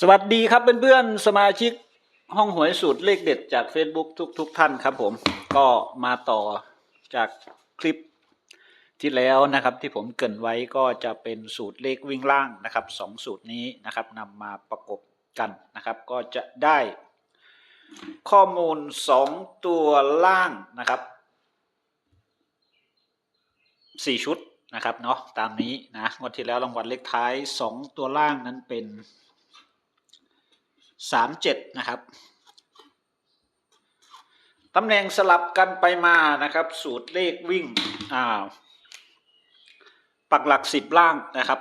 สวัสดีครับเพื่อนๆสมาชิกห้องหวยสูตรเลขเด็ดจาก Facebook ทุกๆทท่านครับผมก็มาต่อจากคลิปที่แล้วนะครับที่ผมเกินไว้ก็จะเป็นสูตรเลขวิ่งล่างนะครับสองสูตรนี้นะครับนำมาประกบกันนะครับ ก็จะได้ข้อมูลสองตัวล่างนะครับสี่ชุดนะครับเนาะตามนี้นะงวดที่แล้วรางวัลเลขท้ายสองตัวล่างนั้นเป็น สามเจ็ดนะครับตำแหน่งสลับกันไปมานะครับ สูตรเลขวิ่งอ่าปักหลักสิบล่างนะครับ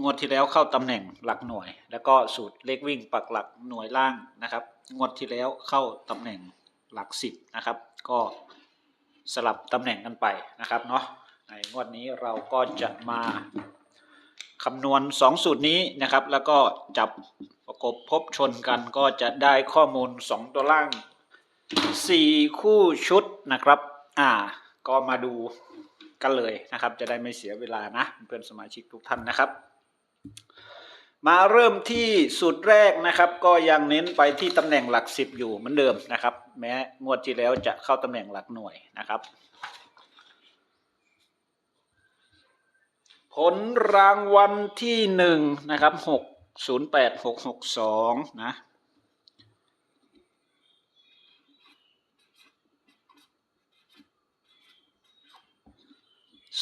งวดที่แล้วเข้าตำแหน่งหลักหน่วย แล้วก็สูตรเลขวิ่งปักหลักหน่วยล่างนะครับ งวดที่แล้วเข้าตำแหน่งหลักสิบนะครับ ก็สลับตำแหน่งกันไปนะครับเนาะในงวดนี้เราก็จะมา คำนวณ 2 สูตรนี้นะครับ แล้วก็จับประกบพบชนกันก็จะได้ข้อมูล 2 ตัวล่าง 4 คู่ชุดนะครับ อ่า ก็มาดูกันเลยนะครับ จะได้ไม่เสียเวลานะ เพื่อนสมาชิกทุกท่านนะครับ มาเริ่มที่สูตรแรกนะครับ ก็ยังเน้นไปที่ตำแหน่งหลักสิบอยู่เหมือนเดิมนะครับ แม้งวดที่แล้วจะเข้าตำแหน่งหลักหน่วยนะครับ ผลรางวัลที่หนึ่งนะครับหกศูนย์แปดหกหกสองนะ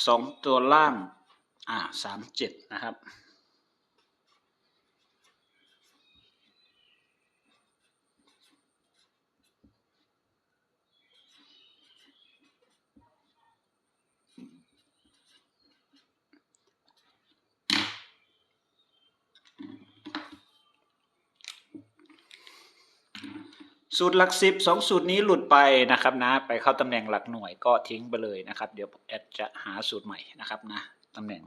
สองตัวล่าง อ่าสามเจ็ดนะครับ สูตรหลักสิบสองสูตรนี้หลุดไปนะครับนะ ไปเข้าตำแหน่งหลักหน่วยก็ทิ้งไปเลยนะครับ เดี๋ยวแอดจะหาสูตรใหม่นะครับนะตำแหน่ง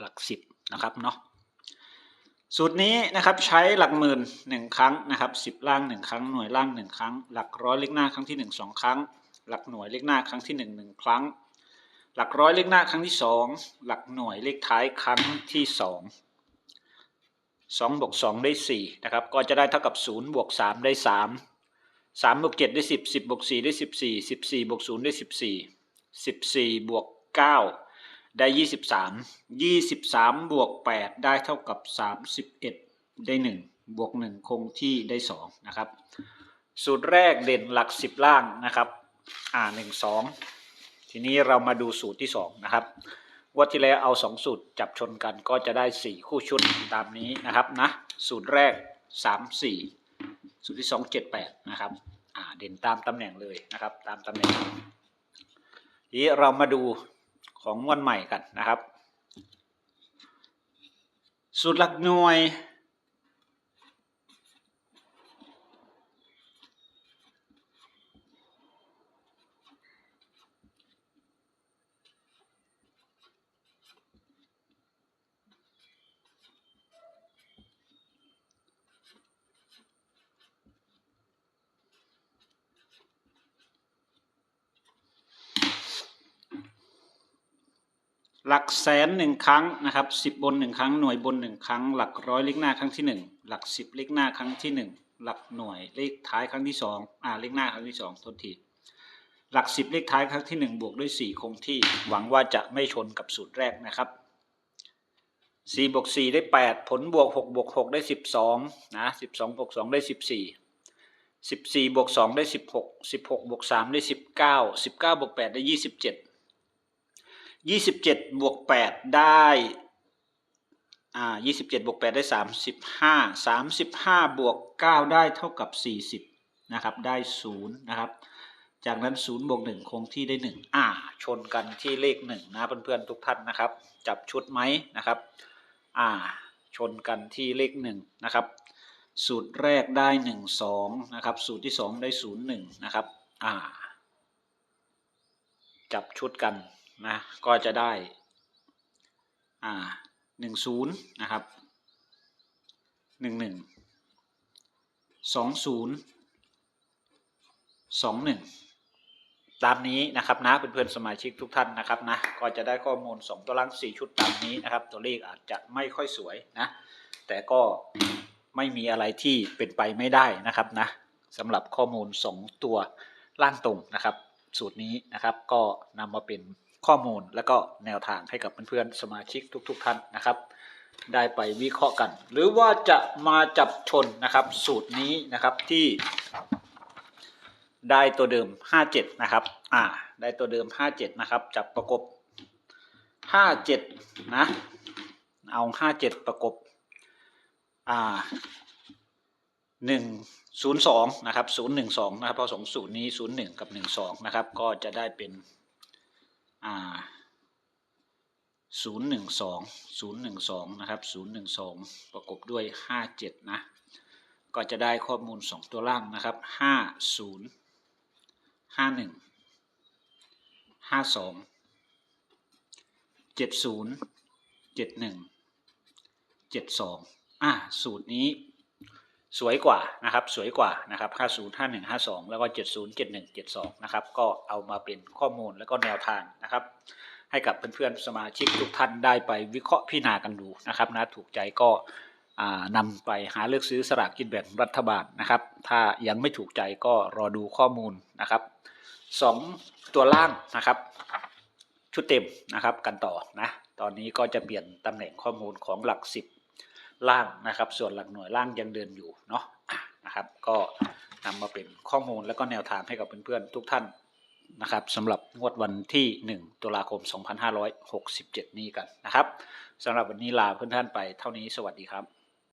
หลักสิบนะครับเนาะสูตรนี้นะครับใช้หลักหมื่นหนึ่งครั้งนะครับสิบล่างหนึ่งครั้งหน่วยล่างหนึ่งครั้ง หลักร้อยเลขหน้าครั้งที่หนึ่งสองครั้ง หลักหน่วยเลขหน้าครั้งที่หนึ่งหนึ่งครั้ง หลักร้อยเลขหน้าครั้งที่สองหลักหน่วยเลขท้ายครั้งที่สองสองบวกสองได้สี่นะครับก็จะได้เท่ากับศูนย์บวกสามได้สาม สามบวกเจ็ดได้สิบสิบบวกสี่ได้สิบสี่สิบสี่บวกศูนย์ได้สิบสี่สิบสี่บวกเก้าได้ยี่สิบสามยี่สิบสามบวกแปดได้เท่ากับสามสิบเอ็ดได้หนึ่งบวกหนึ่งคงที่ได้สองนะครับ สูตรแรกเด่นหลักสิบล่างนะครับ อ่าหนึ่งสองทีนี้เรามาดูสูตรที่สองนะครับวัดที่แล้วเอาสองสูตรจับชนกันก็จะได้สี่คู่ชุดตามนี้นะครับนะสูตรแรกสามสี่ สูตรที่สองเจ็ดแปดนะครับอ่าเด่นตามตำแหน่งเลยนะครับ ตามตำแหน่งทีนี้เรามาดูของวันใหม่กันนะครับ สูตรหลักหน่วย หลักแสนหนึ่งครั้งนะครับสิบบนหนึ่งครั้งหน่วยบนหนึ่งครั้ง หลักร้อยเลขหน้าครั้งที่หนึ่งหลักสิบเลขหน้าครั้งที่หนึ่งหลักหน่วยเลขท้ายครั้งที่สองอ่าเลขหน้าครั้งที่สองโทษทีหลักสิบเลขท้ายครั้งที่หนึ่งบวกด้วยสี่คงที่หวังว่าจะไม่ชนกับสูตรแรกนะครับสี่บวกสี่ได้แปดผลบวกหกบวกหกได้สิบสองนะสิบสองบวกสองได้สิบสี่สิบสี่บวกสองได้สิบหกสิบหกบวกสามได้สิบเก้าสิบเก้าบวกแปดได้ยี่สิบเจ็ด ยี่สิบเจ็ดบวกแปดได้อ่ายี่สิบเจ็ดบวกแปดได้สามสิบห้าสามสิบห้าบวกเก้าได้เท่ากับสี่สิบนะครับได้ศูนย์นะครับ จากนั้นศูนย์บวกหนึ่งคงที่ได้หนึ่งอ่า ชนกันที่เลขหนึ่งนะเพื่อนๆทุกท่านนะครับ จับชุดไหมนะครับ อ่า ชนกันที่เลขหนึ่งนะครับ สูตรแรกได้หนึ่งสองนะครับ สูตรที่สองได้ศูนย์หนึ่งนะครับ อ่า จับชุดกัน นะก็จะได้อ่าหนึ่งศูนย์นะครับหนึ่งหนึ่งสองศูนย์สองหนึ่งตามนี้นะครับนะเพื่อนๆสมาชิกทุกท่านนะครับนะก็จะได้ข้อมูล 2 ตัวล่าง4 ชุดตามนี้นะครับ ตัวเลขอาจจะไม่ค่อยสวยนะ แต่ก็ไม่มีอะไรที่เป็นไปไม่ได้นะครับนะสำหรับข้อมูล 2 ตัวล่างตรงนะครับ สูตรนี้นะครับก็นำมาเป็น ข้อมูลและก็แนวทางให้กับเพื่อนๆสมาชิกทุกๆท่านนะครับ ได้ไปวิเคราะห์กัน หรือว่าจะมาจับชนนะครับ สูตรนี้นะครับที่ได้ตัวเดิม 57 นะครับ อ่า ได้ตัวเดิม 57 นะครับ จับประกบ 57 นะ เอา 57 ประกบ อ่า 102 นะครับ 012 นะครับพราะสองสูตรนี้ 01 กับ 12 นะครับ ก็จะได้เป็น อ่า012 012นะครับ012ประกบด้วย57นะ ก็จะได้ข้อมูล2ตัวล่างนะครับ50ห้าหนึ่งห้าสองเจ็ดศูนย์เจ็ดหนึ่งเจ็ดสองอะสูตรนี้ สวยกว่านะครับสวยกว่านะครับห้าศูนย์ห้าหนึ่งห้าสองแล้วก็เจ็ดศูนะครับ ก็เอามาเป็นข้อมูลแล้วก็แนวทางนะครับ ให้กับเพื่อนๆสมาชิกทุกท่านได้ไปวิเคราะห์พิจารณากันดูนะครับนะถูกใจก็อ่านำไปหาเลือกซื้อสลากกินแบ่งรัฐบาลนะครับ ถ้ายังไม่ถูกใจก็รอดูข้อมูลนะครับสองตัวล่างนะครับ ชุดเต็มนะครับกันต่อนะ ตอนนี้ก็จะเปลี่ยนตำแหน่งข้อมูลของหลักสิบ ล่างนะครับ ส่วนหลักหน่วยล่างยังเดินอยู่เนาะนะครับ ก็นำมาเป็นข้อมูลแล้วก็แนวทางให้กับเพื่อนๆทุกท่านนะครับสำหรับงวดวันที่ 1 ตุลาคม 2567 นี้กันนะครับสำหรับวันนี้ลาเพื่อนท่านไปเท่านี้สวัสดีครับ